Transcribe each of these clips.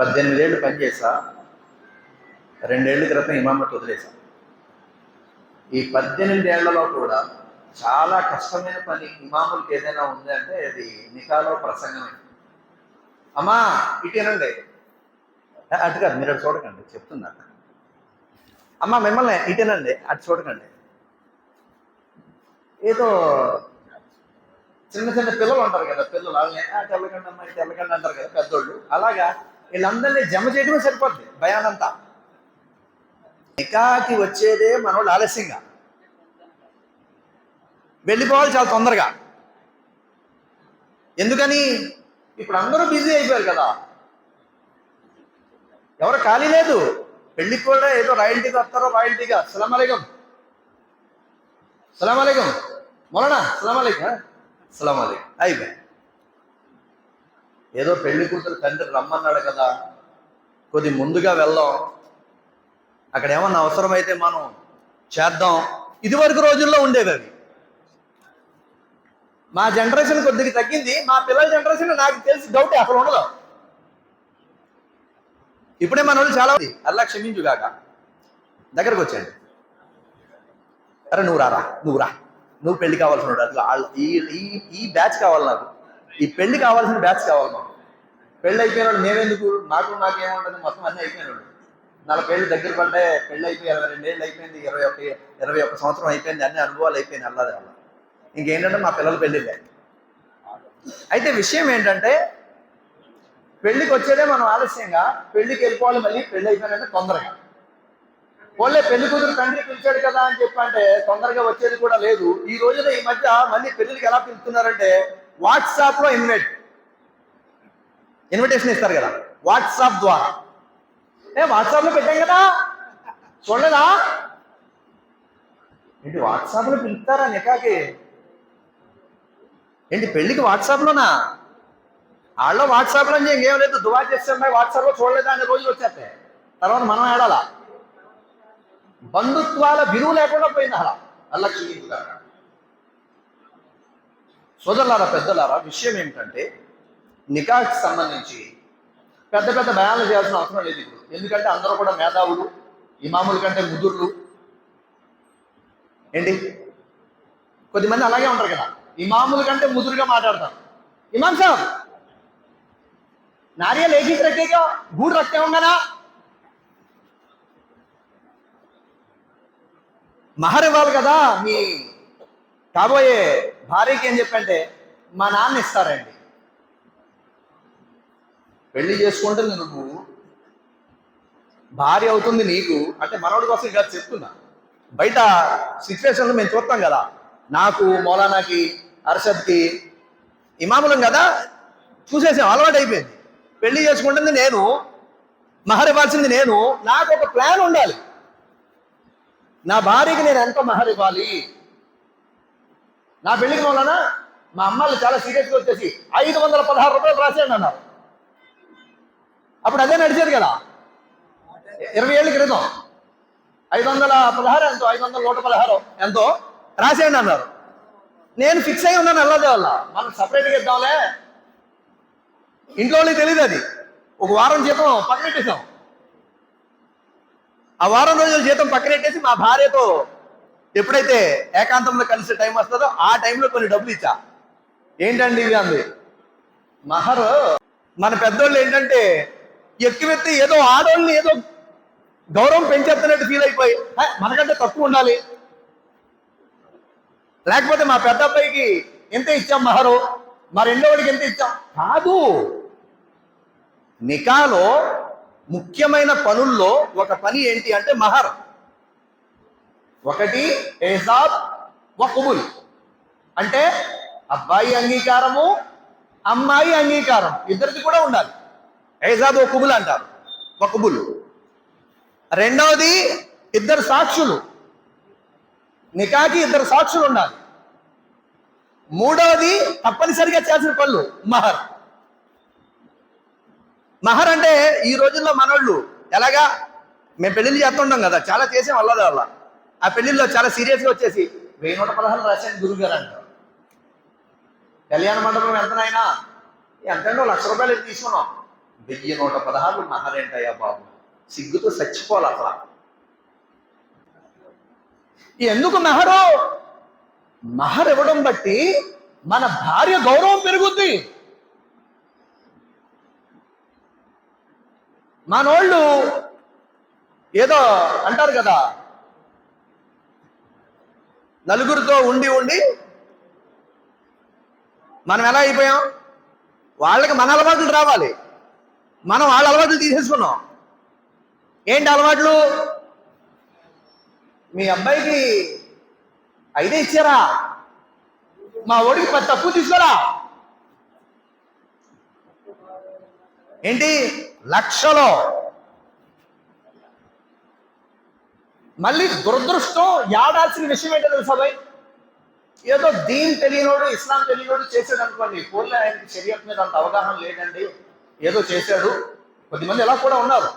పద్దెనిమిదేళ్ళు పనిచేసా రెండేళ్ళ క్రితం ఇమామత్ వదిలేసా ఈ పద్దెనిమిదేళ్ళలో కూడా చాలా కష్టమైన పని ఇమాములకి ఏదైనా ఉందంటే అది నికాలో ప్రసంగమే. అమ్మా ఇటేనండి అటు కాదు మీరు అటు చూడకండి చెప్తున్నా. అమ్మా మిమ్మల్ని ఇటేనండి అటు చూడకండి. ఏదో చిన్న చిన్న పిల్లలు ఉంటారు కదా పిల్లలు వాళ్ళని "ఆ, వెళ్ళకండి అమ్మా ఇటు వెళ్ళకండి అంటారు కదా పెద్దోళ్ళు. అలాగా వీళ్ళందరినీ జమ చేయడమే సరిపోద్ది భయానంతా. నికాకి వచ్చేదే మనోళ్ళు ఆలస్యంగా. వెళ్ళిపోవాలి చాలా తొందరగా. ఎందుకని? ఇప్పుడు అందరూ బిజీ అయిపోయారు కదా. ఎవరు ఖాళీ లేదు. పెళ్ళికి కూడా ఏదో రాయల్టీగా వస్తారో రాయల్టీగా. సలాం అలైకం. సలాం అలైకం. మొలనా సలాం అలైకం సలాం అలైకం. అయిపోయి ఏదో పెళ్ళి కూతురు తండ్రి రమ్మన్నాడు కదా. కొద్ది ముందుగా వెళ్దాం. అక్కడ ఏమన్నా అవసరమైతే మనం చేద్దాం. ఇదివరకు రోజుల్లో ఉండేవి అవి. మా జనరేషన్ కొద్దిగా తగ్గింది. మా పిల్లల జనరేషన్ నాకు తెలిసి డౌట్ అసలు ఉండదు. ఇప్పుడే మన వాళ్ళు చాలా అలా అల్లా క్షమించుగాక దగ్గరకు వచ్చాడు అరే నువ్వు రారా? నువ్వు రా. నువ్వు పెళ్ళి కావాల్సిన వాడు. ఈ ఈ బ్యాచ్ కావాలి నాకు. ఈ పెళ్ళి కావాల్సిన బ్యాచ్ కావాలి మాకు. పెళ్ళి అయిపోయిన వాడు మేమెందుకు? నాకు నాకేముంటుంది మొత్తం అన్నీ అయిపోయినాడు నలభై ఏళ్ళు దగ్గర పడ్డే పెళ్ళి అయిపోయి ఇరవై రెండు ఏళ్ళు అయిపోయింది ఇరవై ఒకటి ఇరవై ఒక్క సంవత్సరం అయిపోయింది అన్ని అనుభవాలు అయిపోయింది అల్లది అలా ఇంకేంటంటే మా పిల్లలు పెళ్ళిళ్ళే అయితే విషయం ఏంటంటే పెళ్ళికి వచ్చేదే మనం ఆలస్యంగా పెళ్ళికి వెళ్ళిపోవాలి మళ్ళీ పెళ్ళి అయిపోయినంటే తొందరగా. పోలే పెళ్ళి కూతురు తండ్రి పిలిచాడు కదా అని చెప్పంటే తొందరగా వచ్చేది కూడా లేదు. ఈ రోజున ఈ మధ్య మళ్ళీ పెళ్ళికి ఎలా పిలుస్తున్నారంటే వాట్సాప్లో ఇన్వైట్. ఇన్విటేషన్ ఇస్తారు కదా వాట్సాప్ ద్వారా. ఏ వాట్సాప్లో పెట్టాం కదా చూడలేదా? ఏంటి వాట్సాప్లో పిలుస్తారా నికాకి? ఏంటి పెళ్ళికి వాట్సాప్లోనా? వాళ్ళ వాట్సాప్లో ఇంకేం లేదు దువా చేస్తున్నాయి వాట్సాప్లో చూడలేదా అనే రోజులు వచ్చేస్తాయి తర్వాత మనం ఏడాలా? బంధుత్వాల విలువ లేకుండా పోయింది అలా అలా సోదరులారా పెద్దలారా విషయం ఏమిటంటే నికాకి సంబంధించి పెద్ద పెద్ద బయాలు చేయాల్సిన అవసరం లేదు ఇప్పుడు ఎందుకంటే అందరూ కూడా మేధావులు ఇమాముల కంటే ముదుర్లు ఏంటి కొద్దిమంది అలాగే ఉంటారు కదా ఇమాముల కంటే ముదురుగా మాట్లాడతారు ఇమాం సాబ్ नारियल एक ही तरह का गुड़ रखते होंगे ना మహర్ ఇవ్వాలి కదా మీ కాబోయే భార్యకి ఏం చెప్పంటే మా నాన్న ఇస్తారండి. పెళ్ళి చేసుకుంటుంది నువ్వు భార్య అవుతుంది నీకు. అంటే మనోడి కోసం ఇంకా చెప్తున్నా. బయట సిచ్యువేషన్లో మేము చూస్తాం కదా నాకు మౌలానాకి అర్షద్కి ఇమాములం కదా చూసేసాం అలవాటు అయిపోయింది. పెళ్ళి చేసుకుంటుంది నేను మహర్ ఇవ్వాల్సింది నేను నాకు ఒక ప్లాన్ ఉండాలి. నా భార్యకి నేను ఎంత మహర్ ఇవ్వాలి? నా పెళ్ళికి వలన మా అమ్మాయిలు చాలా సీరియస్గా వచ్చేసి ఐదు వందల పదహారు రూపాయలు రాసేయండి అన్నారు. అప్పుడు అదే నడిచేది కదా. ఇరవై ఏళ్ళ క్రితం ఐదు వందల పదహారు ఎంతో ఐదు వందల నూట పదహారు ఎంతో రాసేయండి అన్నారు. నేను ఫిక్స్ అయి ఉన్నాను అల్లదే వల్ల మనం సపరేట్గా ఇద్దాంలే. ఇంట్లో తెలియదు అది. ఒక వారం జీతం పక్కనెట్టేసాం ఆ వారం రోజుల జీతం పక్కనెట్టేసి మా భార్యతో ఎప్పుడైతే ఏకాంతంలో కలిసే టైం వస్తుందో ఆ టైంలో కొన్ని డబ్బులు ఇచ్చా. ఏంటండి ఇవి అంది? మహర్ మన పెద్దోళ్ళు ఏంటంటే ఎక్కువెత్తి ఏదో ఆడోళ్ళని ఏదో గౌరవం పెంచేస్తున్నట్టు ఫీల్ అయిపోయి మనకంటే తక్కువ ఉండాలి. లేకపోతే మా పెద్ద అబ్బాయికి ఎంత ఇచ్చాం మహరు? మా రెండోడికి ఎంత ఇచ్చాం? కాదు. నికాలో ముఖ్యమైన పనుల్లో ఒక పని ఏంటి అంటే మహర్. ఒకటి ఏసాబ్ వకుబుల్ అంటే అబ్బాయి అంగీకారము అమ్మాయి అంగీకారం. ఇద్దరిది కూడా ఉండాలి. ఏజాబ్ వకుబుల్ అంటారు. వకుబుల్ రెండవది ఇద్దరు సాక్షులు. నికాకి ఇద్దరు సాక్షులు ఉండాలి. మూడవది తప్పనిసరిగా చేయాల్సిన పనులు. మహర్. మహర్ అంటే ఈ రోజుల్లో మనోళ్ళు ఎలాగా మేము పెళ్ళిళ్ళు చేస్తుంటాం కదా చాలా చేసాం అల్లదా వాళ్ళ ఆ పెళ్ళిల్లో చాలా సీరియస్గా వచ్చేసి వెయ్యి నూట పదహారు రాశాను గురువు గారు అంటారు కళ్యాణ మండపం వెళ్తున్నాయినా ఎంతంటే లక్ష రూపాయలు తీసుకున్నాం వెయ్యి నూట పదహారు మహారేంటయ్యా బాబు. సిగ్గుతో చచ్చిపోవాలి అసలు. ఎందుకు మెహరు? మహర్ ఇవ్వడం బట్టి మన భార్య గౌరవం పెరుగుద్ది. మనోళ్ళు ఏదో అంటారు కదా నలుగురితో ఉండి ఉండి మనం ఎలా అయిపోయాం? వాళ్ళకి మన అలవాట్లు రావాలి. మనం వాళ్ళ అలవాట్లు తీసేసుకున్నాం. ఏంటి అలవాట్లు? మీ అబ్బాయికి ఐదే ఇచ్చారా? మా ఓడికి పది తక్కువ తీసుకురా? ఏంటి? లక్షలో. మళ్ళీ దురదృష్టం యాడాల్సిన విషయం ఏంటో తెలుసా భయ్? ఏదో దీన్ తెలియనోడు ఇస్లాం తెలియనోడు చేశాడు అనుకోండి. పోలే ఆయనకి శరీరం మీద అంత అవగాహన లేదండి. ఏదో చేశాడు. కొద్దిమంది ఎలా కూడా ఉన్నారు.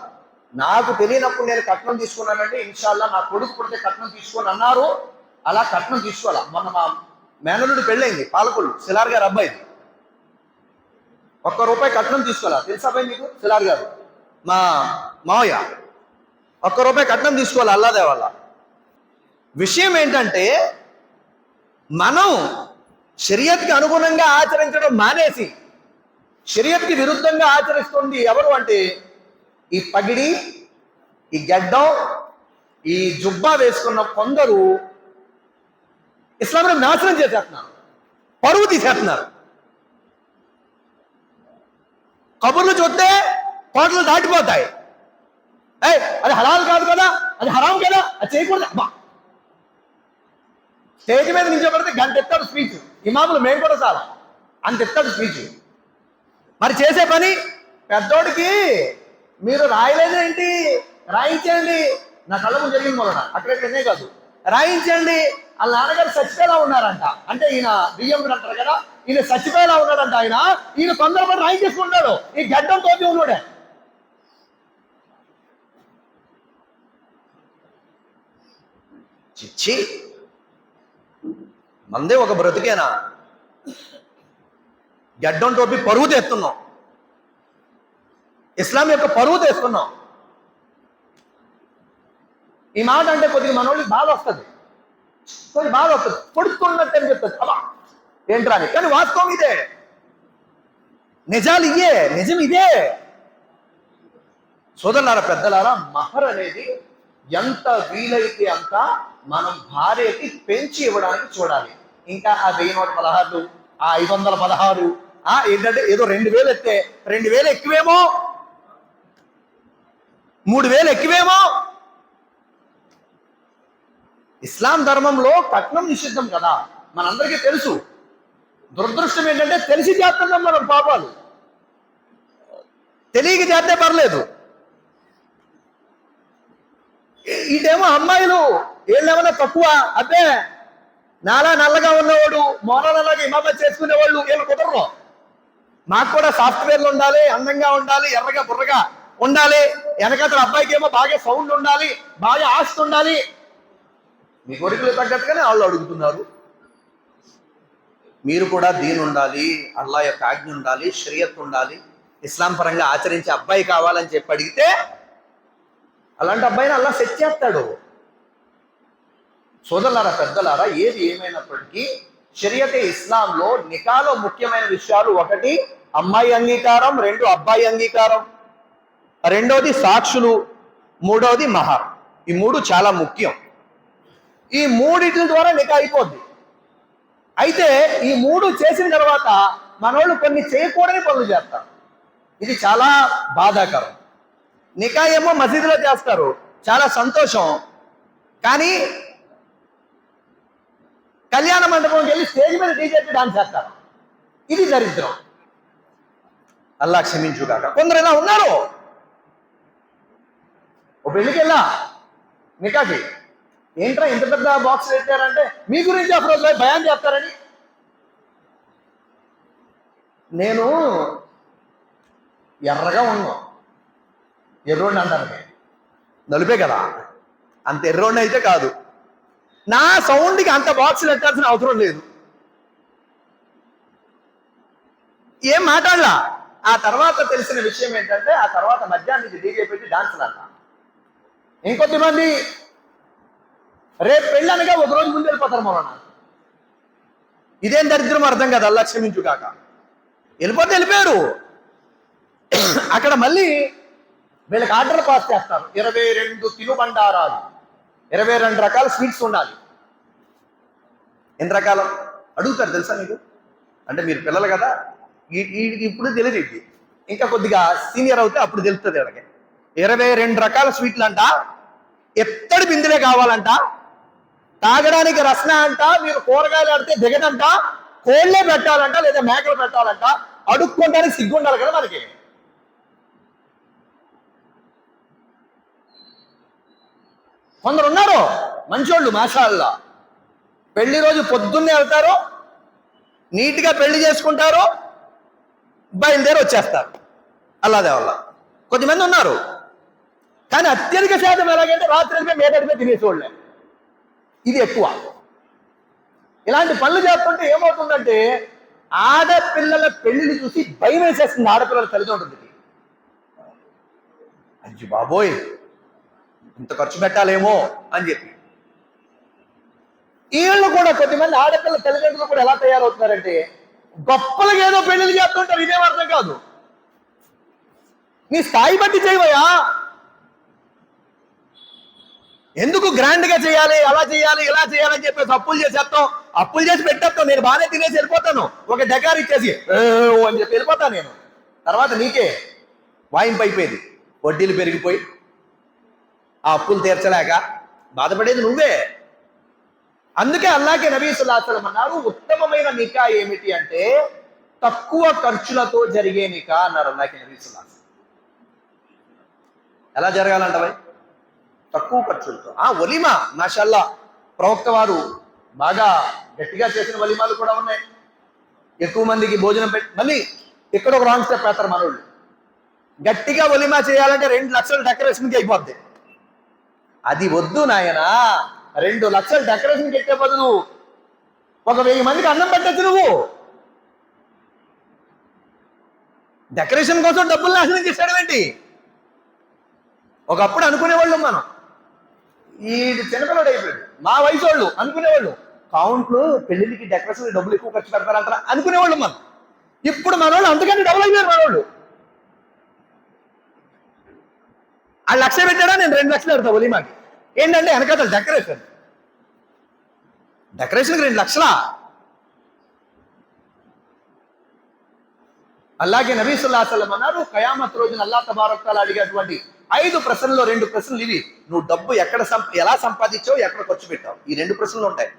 నాకు తెలియనప్పుడు నేను కట్నం తీసుకున్నానండి. ఇన్షాల్లా నా కొడుకు పుడితే కట్నం తీసుకొని అన్నారు. అలా కట్నం తీసుకోవాలా? మొన్న మా మేనలుడు పెళ్ళైంది పాలకొల్లు సిలార్ గారు అబ్బాయిది. ఒక్క రూపాయి కట్నం తీసుకోవాలా? తెలుసా అబ్బాయి మీకు? సిలార్ గారు. మా మావయ్య. ఒక్క రూపాయి కట్నం తీసుకోవాలి అల్లాదే వల్ల విషయం ఏంటంటే మనం షరియత్కి అనుగుణంగా ఆచరించడం మానేసి షరియత్కి విరుద్ధంగా ఆచరిస్తుంది ఎవరు అంటే ఈ పగిడి ఈ గడ్డం ఈ జుబ్బా వేసుకున్న కొందరు ఇస్లాంను నాశనం చేసేస్తున్నారు పరువు తీసేస్తున్నారు. కబుర్లు చూస్తే కోటలు దాటిపోతాయి. ఏ అది హలాల్ కాదు కదా? అది హరాం కదా? అది చేయకూడదు. అబ్బా. స్టేజ్ మీద నిలబడితే గంట ఎత్తాడు స్పీచ్ ఇమాములు మేము కూడా చాలా. అంత ఎత్తాడు స్పీచ్ మరి చేసే పని పెద్దోడికి మీరు రాయలేదు ఏంటి? రాయించండి నా కళ్ళ ముందు జరిగింది మొదట. అక్కడెక్కడనే కాదు. రాయించండి వాళ్ళ నాన్నగారు చచ్చిపోయేలా ఉన్నారంట. అంటే ఈయన బియ్యం అంటారు కదా? ఈయన చచ్చిపోయేలా ఉన్నాడంట ఆయన. ఈయన తొందరపడి రాయించేసుకుంటాడు. ఈ గడ్డం తోటి ఉన్నాడే. చిచ్చి మందే ఒక బ్రతికేనా? గడ్డం టోపి పరువు తెస్తున్నాం. ఇస్లాం యొక్క పరువు తెస్తున్నాం. ఈ మాట అంటే కొద్దిగా మనోళ్ళకి బాధ వస్తుంది. కొంచెం బాధ వస్తుంది. పొడుచుకున్నట్టు అని చెప్తుంది అబ్బా! ఏంట్రా అని. కానీ వాస్తవం ఇదే. నిజాలు ఇయే నిజం ఇదే. సోదరులారా పెద్దలారా మహర్ అనేది ఎంత వీలైతే అంత మనం భార్యకి పెంచి ఇవ్వడానికి చూడాలి. ఇంకా ఆ వెయ్యి నూట పదహారు ఆ ఐదు వందల పదహారు ఆ ఏంటంటే ఏదో రెండు వేలు ఎత్తే రెండు వేలు ఎక్కువేమో? మూడు వేలు ఎక్కువేమో? ఇస్లాం ధర్మంలో కట్నం నిషిద్ధం కదా మనందరికీ తెలుసు. దురదృష్టం ఏంటంటే తెలిసి చేస్తున్నాం మనం పాపాలు. తెలియక చేస్తే పర్లేదు ఈ- ఇటేమో అమ్మాయిలు వీళ్ళేమన్నా తక్కువ? అబ్బే నాలా నల్లగా ఉన్నవాడు మోన నల్లగా ఇమామత్ చేసుకునే వాళ్ళు వీళ్ళు కుదరరు. మాకు కూడా సాఫ్ట్వేర్లు ఉండాలి అందంగా ఉండాలి ఎర్రగా బుర్రగా ఉండాలి. వెనకతల అబ్బాయికి ఏమో బాగా సౌండ్ ఉండాలి బాగా ఆస్తి ఉండాలి. మీ కోరికలు తగ్గట్టుగానే వాళ్ళు అడుగుతున్నారు. మీరు కూడా దీని ఉండాలి అల్లా యొక్క ఆజ్ఞ ఉండాలి షరియత్ ఉండాలి ఇస్లాం పరంగా ఆచరించే అబ్బాయి కావాలని చెప్పి అడిగితే అలాంటి అబ్బాయిని అలా సెట్ చేస్తాడు. సోదరులారా పెద్దలారా ఏది ఏమైనప్పటికీ షరియతే ఇస్లాంలో నికాలో ముఖ్యమైన విషయాలు ఒకటి అమ్మాయి అంగీకారం రెండు అబ్బాయి అంగీకారం. రెండోది సాక్షులు మూడోది మహార్ ఈ మూడు చాలా ముఖ్యం. ఈ మూడిటి ద్వారా నికా అయిపోద్ది. అయితే ఈ మూడు చేసిన తర్వాత మనోళ్ళు కొన్ని చేయకూడని పనులు చేస్తారు. ఇది చాలా బాధాకరం. నికా ఏమో మసీదులో చేస్తారు. చాలా సంతోషం. కానీ కళ్యాణ మండపంకి వెళ్ళి స్టేజ్ మీద డీజేకి డాన్స్ చేస్తారు. ఇది దరిద్రం. అల్లా క్షమించుగాక. కొందరు ఇలా ఉన్నారు. ఓ పెళ్ళికి వెళ్ళా. నికాకి ఏంట్రా ఇంత పెద్ద బాక్స్ పెట్టారంటే మీ గురించి అప్పుడు రోజు భయం చేస్తారని? నేను ఎర్రగా ఉన్నాను ఎర్రోడిని అంటాను నలుపే కదా? అంత ఎర్రోడిని అయితే కాదు. నా సౌండ్కి అంత బాక్స్ ఎట్టాల్సిన అవసరం లేదు. ఏం మాట్లాడలా? ఆ తర్వాత తెలిసిన విషయం ఏంటంటే ఆ తర్వాత మధ్యాహ్నం నుంచి డీజే పెట్టి డాన్సులు అంట ఇంకొద్దిమంది రేపు పెళ్ళనగా ఒక రోజు ముందు వెళ్ళిపోతారు మరణ ఇదేం దరిద్రం అర్థం కాదు అల్లా క్షమించు కాక వెళ్ళిపోతే వెళ్ళిపోయారు. అక్కడ మళ్ళీ వీళ్ళకి ఆర్డర్ పాస్ చేస్తారు. ఇరవై రెండు తినుబండారాలు ఇరవై రెండు రకాల స్వీట్స్ ఉండాలి. ఎన్ని రకాల అడుగుతారు తెలుసా మీకు? అంటే మీరు పిల్లలు కదా వీడికి ఇప్పుడు తెలియదు. ఇది ఇంకా కొద్దిగా సీనియర్ అవుతే అప్పుడు తెలుస్తుంది వీళ్ళకి. ఇరవై రెండు రకాల స్వీట్లు అంట ఎత్తడి బిందులే కావాలంట తాగడానికి రసన అంట మీరు కూరగాయలు ఆడితే దిగదంట కోళ్ళే పెట్టాలంట లేదా మేకలు పెట్టాలంట అడుక్కోవడానికి సిగ్గుండాలి కదా మనకి. కొందరు ఉన్నారు మంచోళ్ళు మాషాల్లా. పెళ్ళి రోజు పొద్దున్నే వెళ్తారు నీట్గా పెళ్ళి చేసుకుంటారు బయలుదేరి వచ్చేస్తారు. అల్లాదే వల్ల కొద్దిమంది ఉన్నారు. కానీ అత్యధిక శాతం ఎలాగంటే రాత్రి వెళ్ళిపోయి మేటడిపోయి తినేసేవాళ్ళే. ఇది ఎక్కువ. ఇలాంటి పనులు చేస్తుంటే ఏమవుతుందంటే ఆడపిల్లల పెళ్ళిని చూసి భయం వేసేస్తుంది ఆడపిల్లల తల్లిదండ్రులకి. అజ్జి బాబోయ్. ఇంత ఖర్చు పెట్టాలేమో అని చెప్పి. వీళ్ళు కూడా కొద్దిమంది ఆడపిల్ల తల్లిదండ్రులు కూడా ఎలా తయారవుతున్నారంటే గొప్పలకి ఏదో పెళ్ళిళ్ళు చేస్తుంటారు ఇదేం అర్థం కాదు. నీ స్థాయి బట్టి చేయవయా ఎందుకు గ్రాండ్గా చేయాలి అలా చేయాలి ఇలా చేయాలని చెప్పేసి అప్పులు చేసేస్తాం. అప్పులు చేసి పెట్టేస్తాం నేను బాగానే తినేసి వెళ్ళిపోతాను. ఒక డెకార్ ఇచ్చేసి ఓ" అని చెప్పి వెళ్ళిపోతాను నేను. తర్వాత నీకే వాయింపు అయిపోయింది వడ్డీలు పెరిగిపోయి ఆ అప్పులు తీర్చలేక బాధపడేది నువ్వే. అందుకే అల్లాకే నబీ సుల్లాసలం అన్నారు ఉత్తమమైన నికా ఏమిటి అంటే తక్కువ ఖర్చులతో జరిగే నికా అన్నారు అల్లాకే నబీ సుల్లాసలం ఎలా జరగాలంట భయ్ తక్కువ ఖర్చులతో. ఆ ఒలిమా మాషల్లా ప్రవక్త వారు బాగా గట్టిగా చేసిన వలిమాలు కూడా ఉన్నాయి. ఎక్కువ మందికి భోజనం పెట్టి మళ్ళీ ఇక్కడ ఒక రాంగ్ స్టెప్ వేస్తారు మనోళ్ళు. గట్టిగా ఒలిమా చేయాలంటే రెండు లక్షల డెకరేషన్కి అయిపోద్ది. అది వద్దు నాయనా. రెండు లక్షలు డెకరేషన్ పెట్టే బదులు ఒక వెయ్యి మందికి అన్నం పెట్టచ్చు నువ్వు. డెకరేషన్ కోసం డబ్బులు నాశనం చేశాడు ఏంటి? ఒకప్పుడు అనుకునేవాళ్ళం మనం. ఈ చిన్నపిల్లడు అయిపోయాడు. మా వయసు వాళ్ళు అనుకునేవాళ్ళు. కౌంట్లు పెళ్ళికి డెకరేషన్ డబ్బులు ఎక్కువ ఖర్చు పెడతారంటారా అనుకునేవాళ్ళు మనం. ఇప్పుడు మనోళ్ళు అంతకైనా డబుల్ డబ్బులు అయిపోయారు మనోళ్ళు వాళ్ళు ఆ లక్ష పెట్టాడా? నేను రెండు లక్షలు పెడతా ఒలిమాకి ఏంటంటే వెనకాల డెకరేషన్ డెకరేషన్కి రెండు లక్షలా? అలాగే నబీ సుల్లాహం అన్నారు కయామత్ రోజున అల్లా తబారకాలు అడిగేటువంటి ఐదు ప్రశ్నల్లో రెండు ప్రశ్నలు ఇవి. నువ్వు డబ్బు ఎక్కడ సంప ఎలా సంపాదించావు ఎక్కడ ఖర్చు పెట్టావు? ఈ రెండు ప్రశ్నలు ఉంటాయి.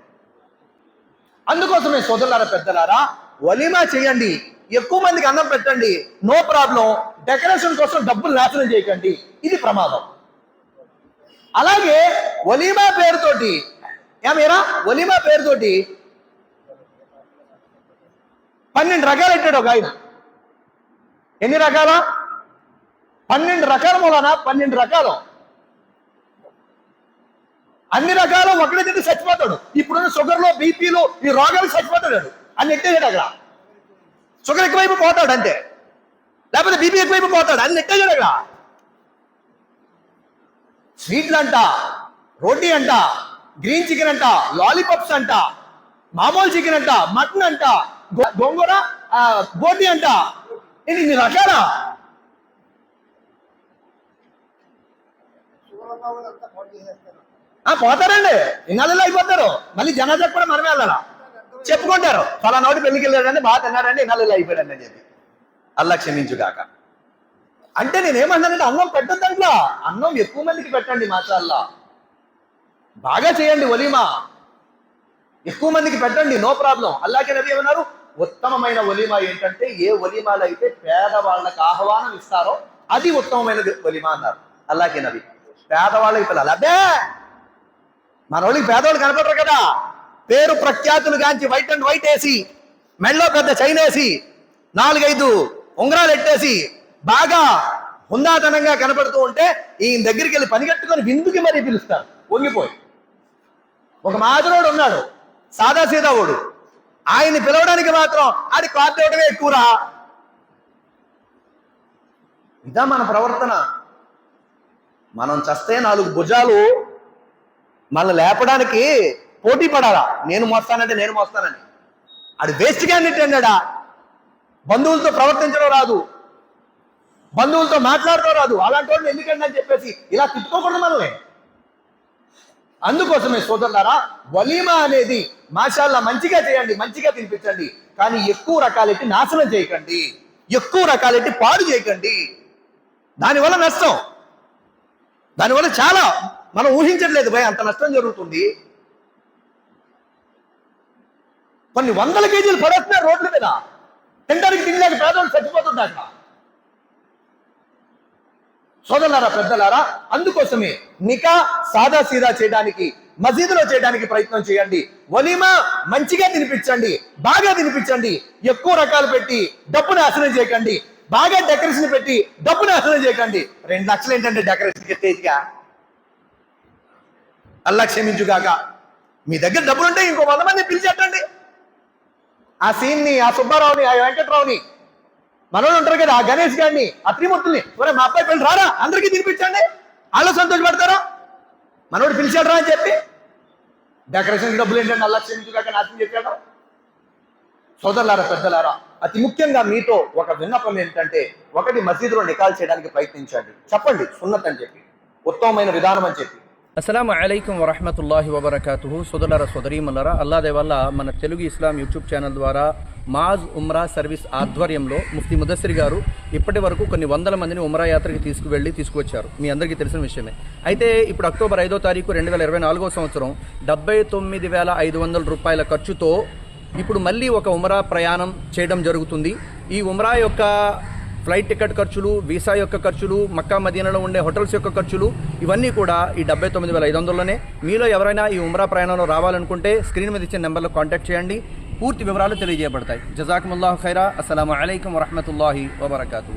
అందుకోసమే సోదరులారా పెద్దలారా వలిమా చేయండి. ఎక్కువ మందికి అన్నం పెట్టండి. No problem. డెకరేషన్ కోసం డబ్బులు నాశనం చేయకండి. ఇది ప్రమాదం. అలాగే ఒలీమా పేరుతోటి ఏమేరా ఒలీమా పేరుతోటి పన్నెండు రకాలు పెట్టాడు ఒక ఆయన. ఎన్ని రకాల? పన్నెండు రకాల మూలన? పన్నెండు రకాలు. అన్ని రకాలు ఒకటే తింటే చచ్చిపోతాడు. ఇప్పుడున్న షుగర్లో బీపీలో ఈ రోగాలు చచ్చిపోతాడు. అని ఎట్టేసాడు అక్కడ. షుగర్ ఎక్కువైపు పోతాడు అంతే. లేకపోతే బీపీ ఎక్కువైపు పోతాడు. అన్ని ఎట్టేసాడు అక్కడ స్వీట్లు అంట రోటీ అంట గ్రీన్ చికెన్ అంట లాలీపాప్స్ అంట మామూలు చికెన్ అంట మటన్ అంట గోంగూర ఆ, బోటి అంట. ఇది ఇన్ని రకాలా? ఆ, పోతారండి. ఇన్నాళ్ళు అయిపోతారు. మళ్ళీ జనాజా కూడా మనమే వెళ్ళాలా? చెప్పుకుంటారు. ఫలానా ఒకటి పెళ్ళికి వెళ్ళాడండి బాగా తిన్నాడండి ఇన్నాళ్ళు అయిపోయాడండి అని చెప్పి. అల్లా క్షమించుగాక. అంటే నేనేమన్నానంటే అన్నం పెట్టద్దు దాంట్లో అన్నం ఎక్కువ మందికి పెట్టండి మాషాల్లా. బాగా చేయండి ఒలీమా. ఎక్కువ మందికి పెట్టండి నో ప్రాబ్లం. అల్లాకే నబీ ఏమన్నారు? ఉత్తమమైన ఒలీమా ఏంటంటే ఏ ఒలీమాలు అయితే పేదవాళ్ళకి ఆహ్వానం ఇస్తారో అది ఉత్తమమైనది ఒలీమా అన్నారు. అల్లాకే నబీ. పేదవాళ్ళకి పిల్లలు అబ్బే! మన వాళ్ళకి పేదవాళ్ళు కనపడరు కదా. పేరు ప్రఖ్యాతులు గాంచి వైట్ అండ్ వైట్ వేసి మెళ్ళో పెద్ద చైన్ వేసి నాలుగైదు ఉంగరాలు ఎట్టేసి బాగా హుందాతనంగా కనపడుతూ ఉంటే ఈయన దగ్గరికి వెళ్ళి పనిగట్టుకొని విందుకి మరీ పిలుస్తారు. వంగిపోయి ఒక మాదిరోడు ఉన్నాడు సాదా సీదావుడు ఆయన్ని పిలవడానికి మాత్రం ఆడి కార్డు ఇవ్వడమే ఎక్కువరా? ఇదా మన ప్రవర్తన. మనం చస్తే నాలుగు భుజాలు మనల్ని లేపడానికి పోటీ పడాలా? నేను మోస్తానంటే నేను మోస్తానని. అది వేస్ట్ క్యాండిడేట్ అన్నాడా? బంధువులతో ప్రవర్తించడం రాదు. బంధువులతో మాట్లాడటం రాదు. అలాంటి వాళ్ళు ఎందుకండి అని చెప్పేసి ఇలా తిట్టుకోకూడదు మనల్ని. అందుకోసమే సోదరులారా వలీమా అనేది మాషాల్లా మంచిగా చేయండి మంచిగా తినిపించండి. కానీ ఎక్కువ రకాలెట్టి నాశనం చేయకండి. ఎక్కువ రకాలెట్టి పాడు చేయకండి. దానివల్ల నష్టం. దానివల్ల చాలా. మనం ఊహించట్లేదు భయ అంత నష్టం జరుగుతుంది. కొన్ని వందల కేజీలు పడేస్తున్నారు రోడ్ల మీద. తినడానికి తినలేక పేదవాళ్ళు చచ్చిపోతుంది అక్కడ సోదరులారా పెద్దలారా అందుకోసమే నికా సాదా సీదా చేయడానికి మసీదులో చేయడానికి ప్రయత్నం చేయండి. ఒలిమా మంచిగా తినిపించండి బాగా తినిపించండి. ఎక్కువ రకాలు పెట్టి డబ్బు నాశనం చేయకండి. బాగా డెకరేషన్ పెట్టి డబ్బు నాశనం చేయకండి. రెండు లక్షలు ఏంటంటే డెకరేషన్ స్టేజ్గా అల్లా క్షమించుగాక. మీ దగ్గర డబ్బులు ఉంటే ఇంకో వంద మంది పిలిచేటండి ఆ సీన్ని ఆ సుబ్బారావుని ఆ వెంకట్రావుని. మనోళ్ళు ఉంటారు కదా ఆ గణేష్ గారిని ఆ త్రిమూర్తుల్ని ఒరే మా అబ్బాయి పెళ్ళి రారా? అందరికీ తినిపించండి. వాళ్ళు సంతోషపడతారా? మనోడు పిలిచాడు రా అని చెప్పి. డెకరేషన్ డబ్బులు ఏంటంటే అలా క్షమించుగాక నాశనం చెప్పాడా సోదరులారా పెద్దలారా అతి ముఖ్యంగా మీతో ఒక విన్నపం ఏంటంటే ఒకటి మసీదులో నికాల్ చేయడానికి ప్రయత్నించండి. చెప్పండి సున్నత్ అని చెప్పి. ఉత్తమమైన విధానం అని చెప్పి. అస్సలం అయికం వరహమతుల్లాహి వబర్కాతు సోదరుల సోదరీమలరా అల్లాదే వల్ల మన తెలుగు ఇస్లాం యూట్యూబ్ ఛానల్ ద్వారా మాజ్ ఉమ్రా సర్వీస్ ఆధ్వర్యంలో ముఫ్తీ ముదస్సిరి గారు ఇప్పటి వరకు కొన్ని వందల మందిని ఉమ్రా యాత్రకి తీసుకువెళ్ళి తీసుకువచ్చారు. మీ అందరికీ తెలిసిన విషయమే. అయితే ఇప్పుడు అక్టోబర్ ఐదో తారీఖు రెండు వేల ఇరవై నాలుగో సంవత్సరం డెబ్బై తొమ్మిది వేల ఐదు వందల రూపాయల ఖర్చుతో ఇప్పుడు మళ్ళీ ఒక ఉమ్రా ప్రయాణం చేయడం జరుగుతుంది. ఈ ఉమ్రా యొక్క ఫ్లైట్ టికెట్ ఖర్చులు వీసా యొక్క ఖర్చులు మక్కా మదీనాలో ఉండే హోటల్స్ యొక్క ఖర్చులు ఇవన్నీ కూడా ఈ డెబ్బై తొమ్మిది వేల ఐదు వందలలోనే. మీలో ఎవరైనా ఈ ఉమ్రా ప్రయాణంలో రావాలనుకుంటే స్క్రీన్ మీద ఇచ్చిన నెంబర్లో కాంటాక్ట్ చేయండి. పూర్తి వివరాలు తెలియజేయబడతాయి. జజాకుముల్లాహ్ ఖైరా. అస్సలం అయికం వరహమతుల్లాహి వబర్కాతూ.